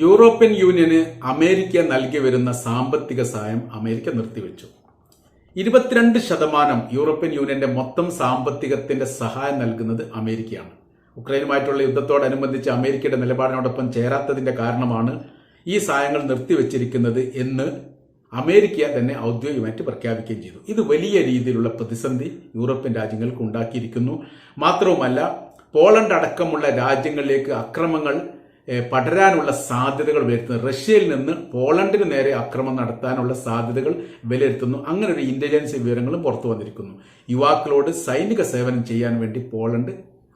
European യൂണിയന് America നൽകി വരുന്ന സാമ്പത്തിക സഹായം അമേരിക്ക നിർത്തിവെച്ചു. ഇരുപത്തിരണ്ട് ശതമാനം യൂറോപ്യൻ യൂണിയന്റെ മൊത്തം സാമ്പത്തികത്തിന്റെ സഹായം നൽകുന്നത് അമേരിക്കയാണ്. ഉക്രൈനുമായിട്ടുള്ള യുദ്ധത്തോടനുബന്ധിച്ച് അമേരിക്കയുടെ നിലപാടിനോടൊപ്പം ചേരാത്തതിന്റെ കാരണമാണ് ഈ സഹായങ്ങൾ നിർത്തിവെച്ചിരിക്കുന്നത് എന്ന് അമേരിക്ക തന്നെ ഔദ്യോഗികമായിട്ട് പ്രഖ്യാപിക്കുകയും ചെയ്തു. ഇത് വലിയ രീതിയിലുള്ള പ്രതിസന്ധി യൂറോപ്യൻ രാജ്യങ്ങൾക്ക് ഉണ്ടാക്കിയിരിക്കുന്നു. മാത്രവുമല്ല പോളണ്ട് അടക്കമുള്ള രാജ്യങ്ങളിലേക്ക് അക്രമങ്ങൾ പടരാനുള്ള സാധ്യതകൾ വരുത്തുന്നു. റഷ്യയിൽ നിന്ന് പോളണ്ടിന് നേരെ അക്രമം നടത്താനുള്ള സാധ്യതകൾ വിലയിരുത്തുന്നു. അങ്ങനെ ഒരു ഇന്റലിജൻസ് വിവരങ്ങളും പുറത്തു വന്നിരിക്കുന്നു. യുവാക്കളോട് സൈനിക സേവനം ചെയ്യാൻ വേണ്ടി പോളണ്ട്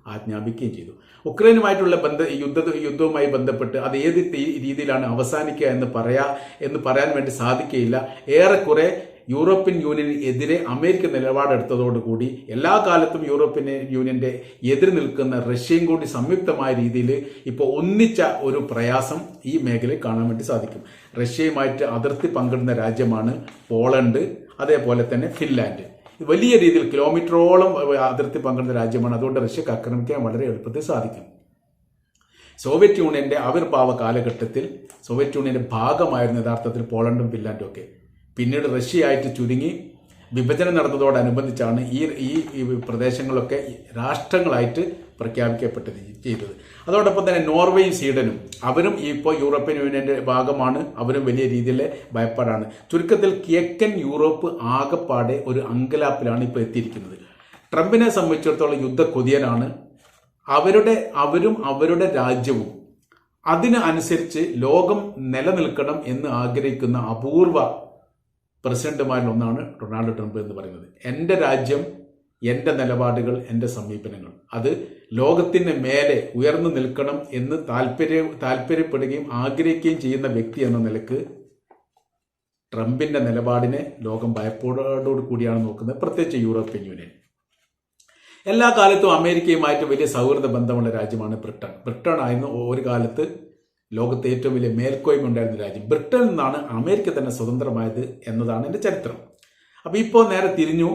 ആജ്ഞാപിക്കുകയും ചെയ്തു. ഉക്രൈനുമായിട്ടുള്ള ബന്ധ യുദ്ധ യുദ്ധവുമായി ബന്ധപ്പെട്ട് അത് ഏത് രീതിയിലാണ് അവസാനിക്കുക എന്ന് പറയാ എന്ന് പറയാൻ വേണ്ടി സാധിക്കുകയില്ല. ഏറെക്കുറെ യൂറോപ്യൻ യൂണിയന് എതിരെ അമേരിക്ക നിലപാടെടുത്തതോടുകൂടി എല്ലാ കാലത്തും യൂറോപ്യൻ യൂണിയന്റെ എതിർ നിൽക്കുന്ന റഷ്യയും കൂടി സംയുക്തമായ രീതിയിൽ ഇപ്പോൾ ഒന്നിച്ച ഒരു പ്രയാസം ഈ മേഖലയിൽ കാണാൻ വേണ്ടി സാധിക്കും. റഷ്യയുമായിട്ട് അതിർത്തി പങ്കിടുന്ന രാജ്യമാണ് പോളണ്ട് അതേപോലെ തന്നെ ഫിൻലാൻഡ്. വലിയ രീതിയിൽ കിലോമീറ്ററോളം അതിർത്തി പങ്കിടുന്ന രാജ്യമാണ്. അതുകൊണ്ട് റഷ്യക്ക് ആക്രമിക്കാൻ വളരെ എളുപ്പത്തിൽ സാധിക്കും. സോവിയറ്റ് യൂണിയന്റെ ആവിർഭാവ കാലഘട്ടത്തിൽ സോവിയറ്റ് യൂണിയന്റെ ഭാഗമായിരുന്നു യഥാർത്ഥത്തിൽ പോളണ്ടും ഫിൻലാൻഡും ഒക്കെ. പിന്നീട് റഷ്യയായിട്ട് ചുരുങ്ങി വിഭജനം നടന്നതോടനുബന്ധിച്ചാണ് ഈ ഈ പ്രദേശങ്ങളൊക്കെ രാഷ്ട്രങ്ങളായിട്ട് പ്രഖ്യാപിക്കപ്പെട്ടത് ചെയ്തത്. അതോടൊപ്പം തന്നെ നോർവേയും സ്വീഡനും അവരും ഇപ്പോൾ യൂറോപ്യൻ യൂണിയന്റെ ഭാഗമാണ്. അവരും വലിയ രീതിയിലെ ഭയപ്പാടാണ്. ചുരുക്കത്തിൽ കിഴക്കൻ യൂറോപ്പ് ആകപ്പാടെ ഒരു അങ്കലാപ്പിലാണ് ഇപ്പോൾ എത്തിയിരിക്കുന്നത്. ട്രംപിനെ സംബന്ധിച്ചിടത്തോളം യുദ്ധ കൊതിയനാണ്. അവരുടെ അവരും അവരുടെ രാജ്യവും അതിനനുസരിച്ച് ലോകം നിലനിൽക്കണം എന്ന് ആഗ്രഹിക്കുന്ന അപൂർവ പ്രസിഡന്റുമാരിൽ ഒന്നാണ് ഡൊണാൾഡ് ട്രംപ് എന്ന് പറയുന്നത്. എന്റെ രാജ്യം എന്റെ നിലപാടുകൾ എന്റെ സമീപനങ്ങൾ. അത് ലോകത്തിന് മേലെ ഉയർന്നു നിൽക്കണം എന്ന് താല്പര്യ താല്പര്യപ്പെടുകയും ആഗ്രഹിക്കുകയും ചെയ്യുന്ന വ്യക്തി എന്ന നിലയ്ക്ക് ട്രംപിന്റെ നിലപാടിനെ ലോകം ഭയപ്പോടോട് കൂടിയാണ് നോക്കുന്നത്. പ്രത്യേകിച്ച് യൂറോപ്യൻ യൂണിയൻ. എല്ലാ കാലത്തും അമേരിക്കയുമായിട്ട് വലിയ സൗഹൃദ ബന്ധമുള്ള രാജ്യമാണ് ബ്രിട്ടൻ ബ്രിട്ടൻ ആയിരുന്നു ഒരു കാലത്ത് ലോകത്തെ ഏറ്റവും വലിയ മേൽക്കോയ്മ ഉണ്ടായിരുന്ന രാജ്യം. ബ്രിട്ടനിൽ നിന്നാണ് അമേരിക്ക തന്നെ സ്വതന്ത്രമായത് എന്നതാണ് എന്റെ ചരിത്രം. അപ്പോൾ ഇപ്പോൾ നേരെ തിരിഞ്ഞു.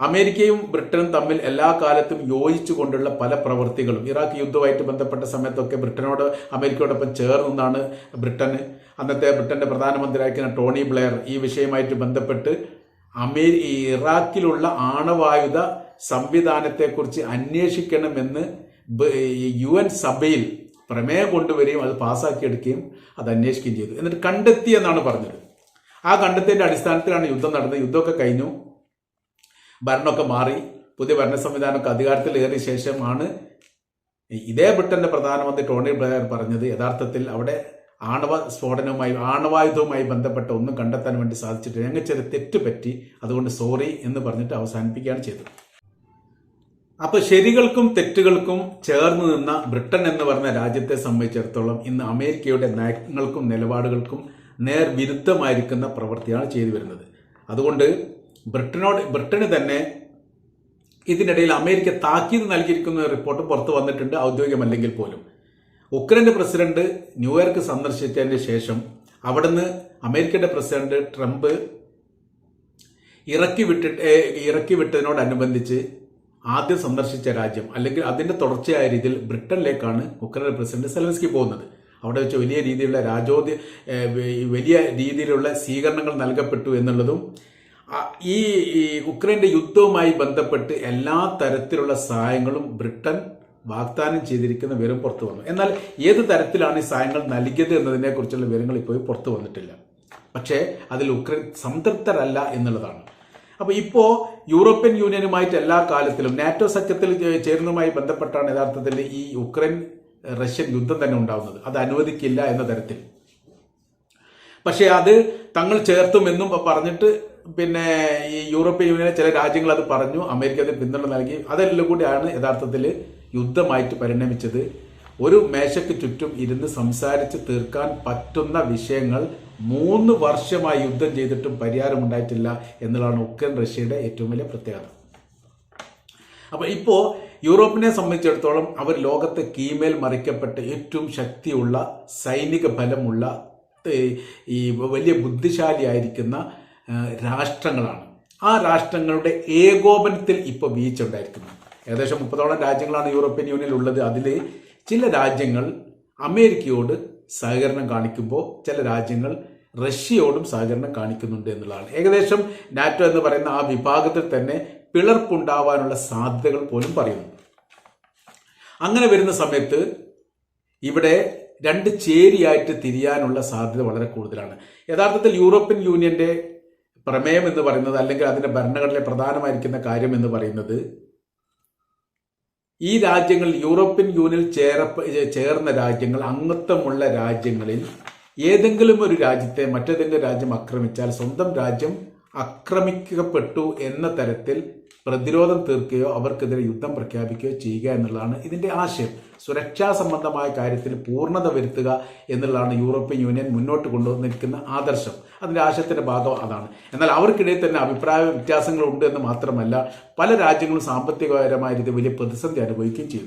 അമേരിക്കയും ബ്രിട്ടനും തമ്മിൽ എല്ലാ കാലത്തും യോജിച്ചുകൊണ്ടുള്ള പല പ്രവൃത്തികളും. ഇറാഖ് യുദ്ധവുമായിട്ട് ബന്ധപ്പെട്ട സമയത്തൊക്കെ ബ്രിട്ടനോട് അമേരിക്കയോടൊപ്പം ചേർന്നാണ് ബ്രിട്ടന്. അന്നത്തെ ബ്രിട്ടന്റെ പ്രധാനമന്ത്രിയായിരിക്കുന്ന ടോണി ബ്ലെയർ ഈ വിഷയമായിട്ട് ബന്ധപ്പെട്ട് അമേരി ഇറാഖിലുള്ള ആണവായുധ സംവിധാനത്തെക്കുറിച്ച് അന്വേഷിക്കണമെന്ന് യു എൻ സഭയിൽ പ്രമേയം കൊണ്ടുവരികയും അത് പാസ്സാക്കിയെടുക്കുകയും അത് അന്വേഷിക്കുകയും ചെയ്തു. എന്നിട്ട് കണ്ടെത്തി എന്നാണ് പറഞ്ഞത്. ആ കണ്ടെത്തിയതിന്റെ അടിസ്ഥാനത്തിലാണ് യുദ്ധം നടന്നത്. യുദ്ധമൊക്കെ കഴിഞ്ഞു. ഭരണമൊക്കെ മാറി. പുതിയ ഭരണ സംവിധാനമൊക്കെ അധികാരത്തിൽ ഏറിയ ശേഷമാണ് ഇതേ ബ്രിട്ടന്റെ പ്രധാനമന്ത്രി ടോണി ബ്ലെയർ പറഞ്ഞത്. യഥാർത്ഥത്തിൽ അവിടെ ആണവ സ്ഫോടനവുമായി ആണവായുധവുമായി ബന്ധപ്പെട്ട ഒന്നും കണ്ടെത്താൻ വേണ്ടി സാധിച്ചിട്ടില്ല. ഞങ്ങൾ ചെറിയ തെറ്റ് പറ്റി. അതുകൊണ്ട് സോറി എന്ന് പറഞ്ഞിട്ട് അവസാനിപ്പിക്കുകയാണ് ചെയ്തത്. അപ്പൊ ശരികൾക്കും തെറ്റുകൾക്കും ചേർന്ന് നിന്ന ബ്രിട്ടൻ എന്ന് പറഞ്ഞ രാജ്യത്തെ സംബന്ധിച്ചിടത്തോളം ഇന്ന് അമേരിക്കയുടെ നയങ്ങൾക്കും നിലപാടുകൾക്കും നേർ വിരുദ്ധമായിരിക്കുന്ന പ്രവൃത്തിയാണ് ചെയ്തു വരുന്നത്. അതുകൊണ്ട് ബ്രിട്ടനോട് ബ്രിട്ടന് തന്നെ ഇതിനിടയിൽ അമേരിക്ക താക്കീത് നൽകിയിരിക്കുന്ന റിപ്പോർട്ട് പുറത്തു വന്നിട്ടുണ്ട് ഔദ്യോഗികമല്ലെങ്കിൽ പോലും. ഉക്രൈന്റെ പ്രസിഡന്റ് ന്യൂയോർക്ക് സന്ദർശിച്ചതിന് ശേഷം അവിടുന്ന് അമേരിക്കയുടെ പ്രസിഡന്റ് ട്രംപ് ഇറക്കി വിട്ടിട്ട് ഇറക്കി വിട്ടതിനോടനുബന്ധിച്ച് ആദ്യം സന്ദർശിച്ച രാജ്യം അല്ലെങ്കിൽ അതിന്റെ തുടർച്ചയായ രീതിയിൽ ബ്രിട്ടനിലേക്കാണ് ഉക്രൈൻ പ്രസിഡന്റ് സെലൻസ്കി പോകുന്നത്. അവിടെ വെച്ച് വലിയ രീതിയിലുള്ള രാജോദ്യ വലിയ രീതിയിലുള്ള സ്വീകരണങ്ങൾ നൽകപ്പെട്ടു എന്നുള്ളതും ഈ ഉക്രൈന്റെ യുദ്ധവുമായി ബന്ധപ്പെട്ട് എല്ലാ തരത്തിലുള്ള സഹായങ്ങളും ബ്രിട്ടൻ വാഗ്ദാനം ചെയ്തിരിക്കുന്ന വിവരം പുറത്തു വന്നു. എന്നാൽ ഏത് തരത്തിലാണ് ഈ സഹായങ്ങൾ നൽകിയത് എന്നതിനെ കുറിച്ചുള്ള വിവരങ്ങൾ ഇപ്പോഴും പുറത്തു വന്നിട്ടില്ല. പക്ഷേ അതിൽ ഉക്രൈൻ സംതൃപ്തരല്ല എന്നുള്ളതാണ്. അപ്പൊ ഇപ്പോ യൂറോപ്യൻ യൂണിയനുമായിട്ട് എല്ലാ കാലത്തിലും നാറ്റോ സഖ്യത്തിൽ ചേരുന്നതുമായി ബന്ധപ്പെട്ടാണ് യഥാർത്ഥത്തിൽ ഈ യുക്രൈൻ റഷ്യൻ യുദ്ധം തന്നെ ഉണ്ടാവുന്നത്. അത് അനുവദിക്കില്ല എന്ന തരത്തിൽ. പക്ഷേ അത് തങ്ങൾ ചേർത്തുമെന്നും പറഞ്ഞിട്ട് പിന്നെ ഈ യൂറോപ്യൻ യൂണിയനെ ചില രാജ്യങ്ങൾ അത് പറഞ്ഞു. അമേരിക്ക അതിന് പിന്തുണ നൽകി. അതെല്ലാം കൂടിയാണ് യഥാർത്ഥത്തിൽ യുദ്ധമായിട്ട് പരിണമിച്ചത്. ഒരു മേശയ്ക്ക് ചുറ്റും ഇരുന്ന് സംസാരിച്ച് തീർക്കാൻ പറ്റുന്ന വിഷയങ്ങൾ മൂന്ന് വർഷമായി യുദ്ധം ചെയ്തിട്ടും പരിഹാരമുണ്ടായിട്ടില്ല എന്നുള്ളതാണ് ഉക്രൈൻ റഷ്യയുടെ ഏറ്റവും വലിയ പ്രത്യേകത. അപ്പോൾ ഇപ്പോ യൂറോപ്പിനെ സംബന്ധിച്ചിടത്തോളം അവർ ലോകത്തെ കീമേൽ മറിക്കപ്പെട്ട ഏറ്റവും ശക്തിയുള്ള സൈനിക ഫലമുള്ള ഈ വലിയ ബുദ്ധിശാലിയായിരിക്കുന്ന രാഷ്ട്രങ്ങളാണ്. ആ രാഷ്ട്രങ്ങളുടെ ഏകോപനത്തിൽ ഇപ്പോൾ വീഴ്ച ഉണ്ടായിരിക്കുന്നു. ഏകദേശം മുപ്പതോളം രാജ്യങ്ങളാണ് യൂറോപ്യൻ യൂണിയനിൽ ഉള്ളത്. അതിൽ ചില രാജ്യങ്ങൾ അമേരിക്കയോട് സഹകരണം കാണിക്കുമ്പോൾ ചില രാജ്യങ്ങൾ റഷ്യയോടും സഹകരണം കാണിക്കുന്നുണ്ട് എന്നുള്ളതാണ്. ഏകദേശം നാറ്റോ എന്ന് പറയുന്ന ആ വിഭാഗത്തിൽ തന്നെ പിളർപ്പുണ്ടാവാനുള്ള സാധ്യതകൾ പോലും പറയുന്നു. അങ്ങനെ വരുന്ന സമയത്ത് ഇവിടെ രണ്ട് ചേരിയായിട്ട് തിരിയാനുള്ള സാധ്യത വളരെ കൂടുതലാണ്. യഥാർത്ഥത്തിൽ യൂറോപ്യൻ യൂണിയന്റെ പ്രമേയം എന്ന് പറയുന്നത് അല്ലെങ്കിൽ അതിന്റെ ഭരണഘടനയിലെ പ്രധാനമായിരിക്കുന്ന കാര്യം എന്ന് പറയുന്നത് ഈ രാജ്യങ്ങൾ യൂറോപ്യൻ യൂണിയനിൽ ചേര ചേർന്ന രാജ്യങ്ങൾ അംഗത്വമുള്ള രാജ്യങ്ങളിൽ ഏതെങ്കിലും ഒരു രാജ്യത്തെ മറ്റേതെങ്കിലും രാജ്യം ആക്രമിച്ചാൽ സ്വന്തം രാജ്യം ആക്രമിക്കപ്പെട്ടു എന്ന തരത്തിൽ പ്രതിരോധം തീർക്കുകയോ അവർക്കെതിരെ യുദ്ധം പ്രഖ്യാപിക്കുകയോ ചെയ്യുക എന്നുള്ളതാണ് ഇതിന്റെ ആശയം. സുരക്ഷാ സംബന്ധമായ കാര്യത്തിൽ പൂർണത വരുത്തുക എന്നുള്ളതാണ് യൂറോപ്യൻ യൂണിയൻ മുന്നോട്ട് കൊണ്ടുവന്നിരിക്കുന്ന ആദർശം. അതിന്റെ ആശയത്തിന്റെ ഭാഗം അതാണ്. എന്നാൽ അവർക്കിടയിൽ തന്നെ അഭിപ്രായ വ്യത്യാസങ്ങളുണ്ട് എന്ന് മാത്രമല്ല പല രാജ്യങ്ങളും സാമ്പത്തികപരമായ രീതിയിൽ വലിയ പ്രതിസന്ധി അനുഭവിക്കുകയും ചെയ്തു.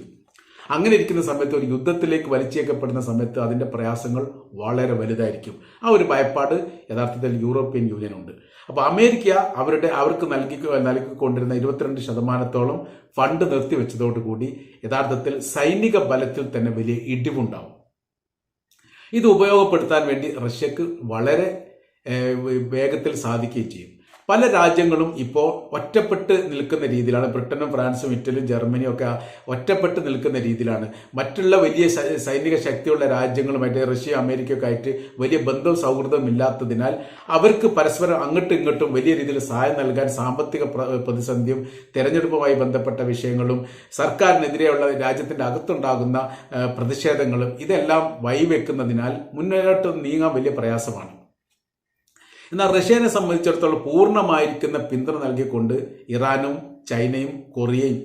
അങ്ങനെ ഇരിക്കുന്ന സമയത്ത് ഒരു യുദ്ധത്തിലേക്ക് വലിച്ചേക്കപ്പെടുന്ന സമയത്ത് അതിന്റെ പ്രയാസങ്ങൾ വളരെ വലുതായിരിക്കും. ആ ഒരു ഭയപ്പാട് യഥാർത്ഥത്തിൽ യൂറോപ്യൻ യൂണിയൻ ഉണ്ട്. അപ്പോൾ അമേരിക്ക അവരുടെ അവർക്ക് നൽകി നൽകിക്കൊണ്ടിരുന്ന ഇരുപത്തിരണ്ട് ശതമാനത്തോളം ഫണ്ട് നിർത്തിവെച്ചതോടുകൂടി യഥാർത്ഥത്തിൽ സൈനിക ബലത്തിൽ തന്നെ വലിയ ഇടിവുണ്ടാവും. ഇത് ഉപയോഗപ്പെടുത്താൻ വേണ്ടി റഷ്യക്ക് വളരെ വേഗത്തിൽ സാധിക്കുകയും ചെയ്യും. പല രാജ്യങ്ങളും ഇപ്പോൾ ഒറ്റപ്പെട്ട് നിൽക്കുന്ന രീതിയിലാണ്. ബ്രിട്ടനും ഫ്രാൻസും ഇറ്റലിയും ജർമ്മനിയും ഒക്കെ ഒറ്റപ്പെട്ട് നിൽക്കുന്ന രീതിയിലാണ്. മറ്റുള്ള വലിയ സൈനിക ശക്തിയുള്ള രാജ്യങ്ങളുമായിട്ട് റഷ്യ അമേരിക്കയൊക്കെ ആയിട്ട് വലിയ ബന്ധവും സൗഹൃദവും ഇല്ലാത്തതിനാൽ അവർക്ക് പരസ്പരം അങ്ങോട്ടും ഇങ്ങോട്ടും വലിയ രീതിയിൽ സഹായം നൽകാൻ സാമ്പത്തിക പ്ര- പ്രതിസന്ധിയും തെരഞ്ഞെടുപ്പുമായി ബന്ധപ്പെട്ട വിഷയങ്ങളും സർക്കാരിനെതിരെയുള്ള രാജ്യത്തിന്റെ അകത്തുണ്ടാകുന്ന പ്രതിഷേധങ്ങളും ഇതെല്ലാം വഴിവെക്കുന്നതിനാൽ മുന്നോട്ട് നീങ്ങാൻ വലിയ പ്രയാസമാണ്. എന്നാൽ റഷ്യനെ സംബന്ധിച്ചിടത്തോളം പൂർണമായിരിക്കുന്ന പിന്തുണ നൽകിക്കൊണ്ട് ഇറാനും ചൈനയും കൊറിയയും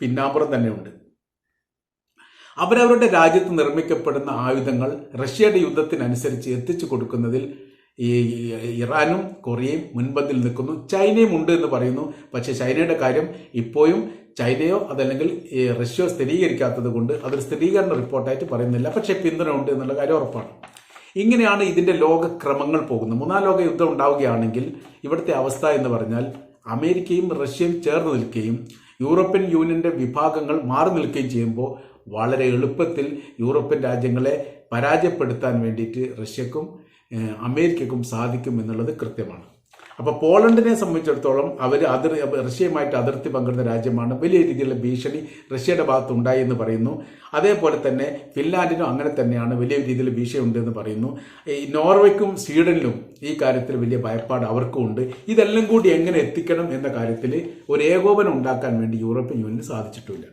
പിന്നാമ്പുറം തന്നെയുണ്ട്. അവരവരുടെ രാജ്യത്ത് നിർമ്മിക്കപ്പെടുന്ന ആയുധങ്ങൾ റഷ്യയുടെ യുദ്ധത്തിനനുസരിച്ച് എത്തിച്ചു കൊടുക്കുന്നതിൽ ഈ ഇറാനും കൊറിയയും മുൻപന്തിൽ നിൽക്കുന്നു. ചൈനയും ഉണ്ട് എന്ന് പറയുന്നു. പക്ഷേ ചൈനയുടെ കാര്യം ഇപ്പോഴും ചൈനയോ അതല്ലെങ്കിൽ റഷ്യയോ സ്ഥിരീകരിക്കാത്തത് കൊണ്ട് അതൊരു സ്ഥിരീകരണ റിപ്പോർട്ടായിട്ട് പറയുന്നില്ല. പക്ഷേ പിന്തുണ ഉണ്ട് എന്നുള്ള കാര്യം ഉറപ്പാണ്. ഇങ്ങനെയാണ് ഇതിന്റെ ലോകക്രമങ്ങൾ പോകുന്നത്. മൂന്നാം ലോക യുദ്ധം ഉണ്ടാവുകയാണെങ്കിൽ ഇവിടുത്തെ അവസ്ഥ എന്ന് പറഞ്ഞാൽ അമേരിക്കയും റഷ്യയും ചേർന്ന് നിൽക്കുകയും യൂറോപ്യൻ യൂണിയന്റെ വിഭാഗങ്ങൾ മാറി നിൽക്കുകയും ചെയ്യുമ്പോൾ വളരെ എളുപ്പത്തിൽ യൂറോപ്യൻ രാജ്യങ്ങളെ പരാജയപ്പെടുത്താൻ വേണ്ടിയിട്ട് റഷ്യക്കും അമേരിക്കക്കും സാധിക്കും എന്നുള്ളത് കൃത്യമാണ്. അപ്പോൾ പോളണ്ടിനെ സംബന്ധിച്ചിടത്തോളം അവർ അതിർ റഷ്യയുമായിട്ട് അതിർത്തി പങ്കിടുന്ന രാജ്യമാണ്. വലിയ രീതിയിലുള്ള ഭീഷണി റഷ്യയുടെ ഭാഗത്ത് ഉണ്ടായി എന്ന് പറയുന്നു. അതേപോലെ തന്നെ ഫിൻലാൻഡിനും അങ്ങനെ തന്നെയാണ് വലിയ രീതിയിൽ ഭീഷണി ഉണ്ട് എന്ന് പറയുന്നു. ഈ നോർവേക്കും സ്വീഡനിലും ഈ കാര്യത്തിൽ വലിയ ഭയപ്പാട് അവർക്കും ഉണ്ട്. ഇതെല്ലാം കൂടി എങ്ങനെ എത്തിക്കണം എന്ന കാര്യത്തിൽ ഒരു ഏകോപനം ഉണ്ടാക്കാൻ വേണ്ടി യൂറോപ്യൻ യൂണിയന് സാധിച്ചിട്ടില്ല.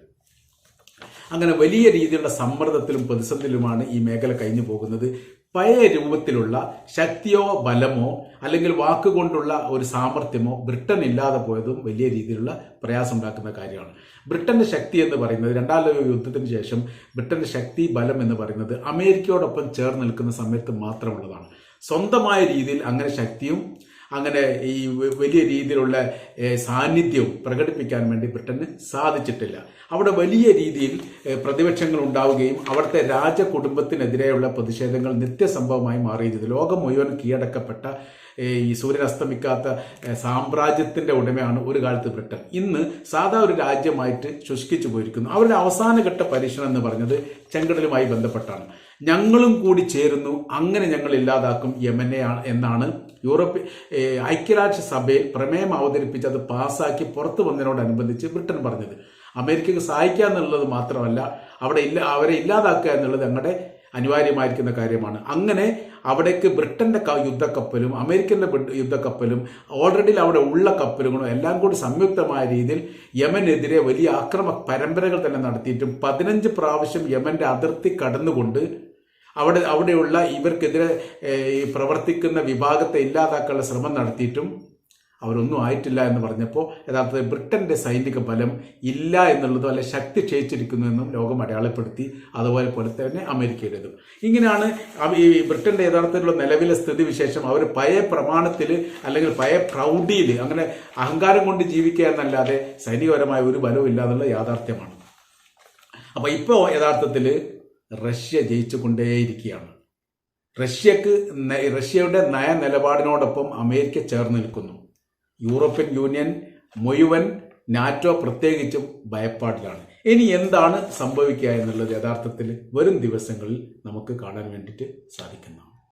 അങ്ങനെ വലിയ രീതിയിലുള്ള സമ്മർദ്ദത്തിലും പ്രതിസന്ധിയിലുമാണ് ഈ മേഖല കഴിഞ്ഞു പോകുന്നത്. പഴയ രൂപത്തിലുള്ള ശക്തിയോ ബലമോ അല്ലെങ്കിൽ വാക്കുകൊണ്ടുള്ള ഒരു സാമർഥ്യമോ ബ്രിട്ടൻ ഇല്ലാതെ പോയതും വലിയ രീതിയിലുള്ള പ്രയാസം ഉണ്ടാക്കുന്ന കാര്യമാണ്. ബ്രിട്ടന്റെ ശക്തി എന്ന് പറയുന്നത് രണ്ടാം ലോക യുദ്ധത്തിന് ശേഷം ബ്രിട്ടന്റെ ശക്തി ബലം എന്ന് പറയുന്നത് അമേരിക്കയോടൊപ്പം ചേർന്ന് നിൽക്കുന്ന സമയത്ത് മാത്രമുള്ളതാണ്. സ്വന്തമായ രീതിയിൽ അങ്ങനെ ശക്തിയും അങ്ങനെ ഈ വലിയ രീതിയിലുള്ള സാന്നിധ്യവും പ്രകടിപ്പിക്കാൻ വേണ്ടി ബ്രിട്ടന് സാധിച്ചിട്ടില്ല. അവിടെ വലിയ രീതിയിൽ പ്രതിപക്ഷങ്ങൾ ഉണ്ടാവുകയും അവിടുത്തെ രാജകുടുംബത്തിനെതിരെയുള്ള പ്രതിഷേധങ്ങൾ നിത്യസംഭവമായി മാറിയിരുന്നത് ലോകം മുഴുവൻ കീഴടക്കപ്പെട്ട ഈ സൂര്യൻ അസ്തമിക്കാത്ത ഏഹ്, സാമ്രാജ്യത്തിന്റെ ഉടമയാണ് ഒരു കാലത്ത് ബ്രിട്ടൻ. ഇന്ന് സാധാ ഒരു രാജ്യമായിട്ട് ശുഷ്കിച്ചു പോയിരിക്കുന്നു. അവരുടെ അവസാനഘട്ട പരീക്ഷണം എന്ന് പറഞ്ഞത് ചെങ്കടലുമായി ബന്ധപ്പെട്ടാണ്. ഞങ്ങളും കൂടി ചേരുന്നു. അങ്ങനെ ഞങ്ങൾ ഇല്ലാതാക്കും യമനെ എന്നാണ് യൂറോപ്യ ഐക്യരാഷ്ട്ര സഭയിൽ പ്രമേയം അവതരിപ്പിച്ച് അത് പാസ്സാക്കി പുറത്തു വന്നതിനോടനുബന്ധിച്ച് ബ്രിട്ടൻ പറഞ്ഞത്. അമേരിക്കക്ക് സഹായിക്കുക എന്നുള്ളത് മാത്രമല്ല അവിടെ ഇല്ല അവരെ ഇല്ലാതാക്കുക എന്നുള്ളത് ഞങ്ങളുടെ അനിവാര്യമായിരിക്കുന്ന കാര്യമാണ്. അങ്ങനെ അവിടേക്ക് ബ്രിട്ടന്റെ യുദ്ധക്കപ്പലും അമേരിക്കന്റെ യുദ്ധക്കപ്പലും ഓൾറെഡി അവിടെ ഉള്ള കപ്പലുകളും എല്ലാം കൂടി സംയുക്തമായ രീതിയിൽ യമനെതിരെ വലിയ ആക്രമ പരമ്പരകൾ തന്നെ നടത്തിയിട്ടും പതിനഞ്ച് പ്രാവശ്യം യമന്റെ അതിർത്തി കടന്നുകൊണ്ട് അവിടെ അവിടെയുള്ള ഇവർക്കെതിരെ പ്രവർത്തിക്കുന്ന വിഭാഗത്തെ ഇല്ലാതാക്കാനുള്ള ശ്രമം നടത്തിയിട്ടും അവരൊന്നും ആയിട്ടില്ല എന്ന് പറഞ്ഞപ്പോൾ യഥാർത്ഥത്തിൽ ബ്രിട്ടന്റെ സൈനിക ബലം ഇല്ല എന്നുള്ളതും അല്ലെ ശക്തി ക്ഷയിച്ചിരിക്കുന്നു എന്നും ലോകം അടയാളപ്പെടുത്തി അതുപോലെ പോലെ തന്നെ അമേരിക്കയുടേതും. ഇങ്ങനെയാണ് ഈ ബ്രിട്ടന്റെ യഥാർത്ഥത്തിലുള്ള നിലവിലെ സ്ഥിതി വിശേഷം. അവർ പഴയ പ്രമാണത്തിൽ അല്ലെങ്കിൽ പഴയ പ്രൗഢിയിൽ അങ്ങനെ അഹങ്കാരം കൊണ്ട് ജീവിക്കുക എന്നല്ലാതെ സൈനികപരമായ ഒരു ബലവും ഇല്ല എന്നുള്ള യാഥാർത്ഥ്യമാണ്. അപ്പോൾ ഇപ്പോൾ യഥാർത്ഥത്തിൽ റഷ്യ ജയിച്ചുകൊണ്ടേയിരിക്കുകയാണ്. റഷ്യക്ക് റഷ്യയുടെ നയ നിലപാടിനോടൊപ്പം അമേരിക്ക ചേർന്ന് നിൽക്കുന്നു. യൂറോപ്യൻ യൂണിയൻ മുഴുവൻ നാറ്റോ പ്രത്യേകിച്ചും ഭയപ്പാടിലാണ്. ഇനി എന്താണ് സംഭവിക്കുക എന്നുള്ളത് യഥാർത്ഥത്തിൽ വരും ദിവസങ്ങളിൽ നമുക്ക് കാണാൻ വേണ്ടിയിട്ട് സാധിക്കുന്നത്